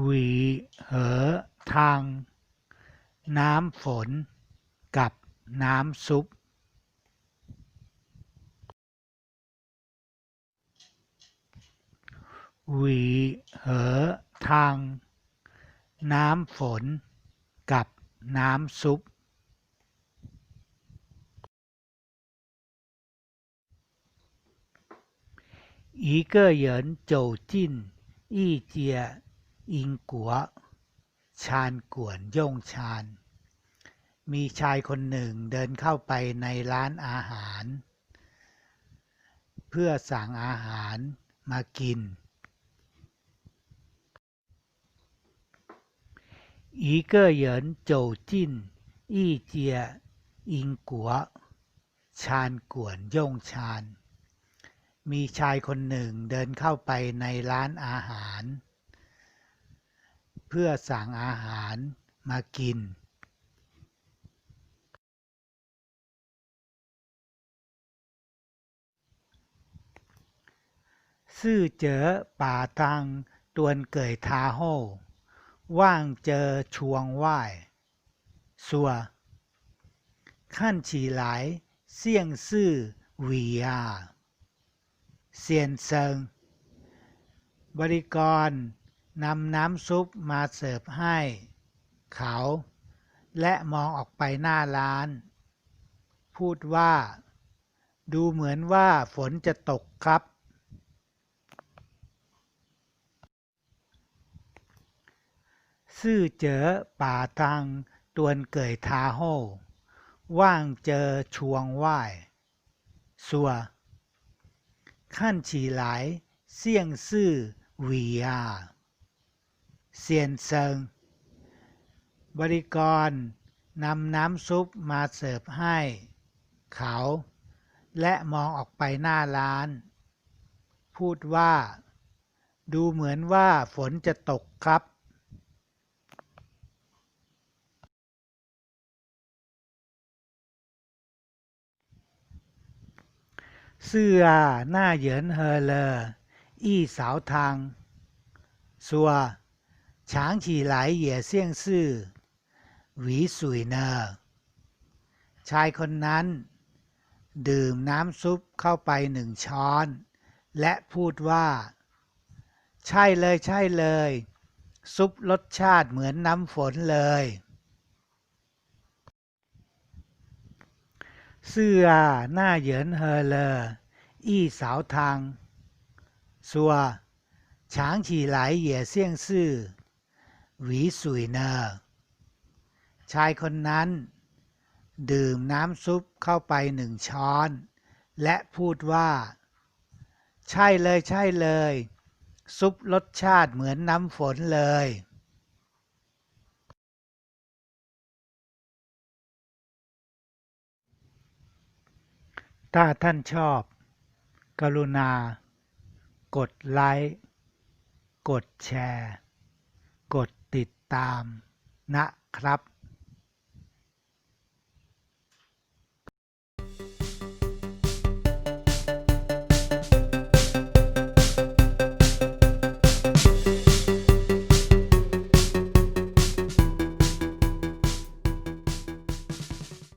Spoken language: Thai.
หวีเหอทาง น้ำฝน กับน้ำซุป หวีเหอทาง น้ำฝน กับน้ำซุป 一个人走进一家 อิงกัว ชานกวนย่งชาน มีชายคนหนึ่งเดินเข้าไปในร้านอาหาร เพื่อสั่งอาหารมากิน อีเก่เหยินโจจินอีเจีย อิงกัว ชานกวนย่งชาน มีชายคนหนึ่งเดินเข้าไปในร้านอาหาร เพื่อสั่งอาหารมากินซื่อเจอป่าตังตวนเกยทาโฮว่างเจอชวงไหวสัวขั้นฉีหลายเสี่ยงซื่อวีอาเซียนเซิง บริกร นำน้ำซุปมาเสิร์ฟให้ เขา และมองออกไปหน้าร้าน พูดว่า ดูเหมือนว่าฝนจะตกครับ ซื่อเจอป่าตังตวนเกยทาโฮว่างเจอชวงไหวสัว ขั้นฉีหลาย เสี่ยงซื่อวีอา เซียนเซิง บริกรนำน้ำซุปมาเสิร์ฟให้ เขา และมองออกไปหน้าร้าน พูดว่า ดูเหมือนว่าฝนจะตกครับ เสื้อหน้าเหยินเฮอเลอ อี้สาวทาง สัว ฉางฉีไหลเหย่เสี่งซื่อหวีสุยเนอชายคนนั้น ดื่มน้ำซุปเข้าไปหนึ่งช้อน และพูดว่า ใช่เลยใช่เลย ซุปรสชาติเหมือนน้ำฝนเลยเสื้อหน้าเหยินเฮอเลออี้สาวทางสัวฉางฉีไหลเหย่เสี่ยงซื่อ หวีสุยเนอร์ชายคนนั้น ดื่มน้ำซุปเข้าไปหนึ่งช้อน และพูดว่า ใช่เลยใช่เลย ซุปรสชาติเหมือนน้ำฝนเลย ถ้าท่านชอบ กรุณา กดไลค์ กดแชร์ กด ติดตามนะครับ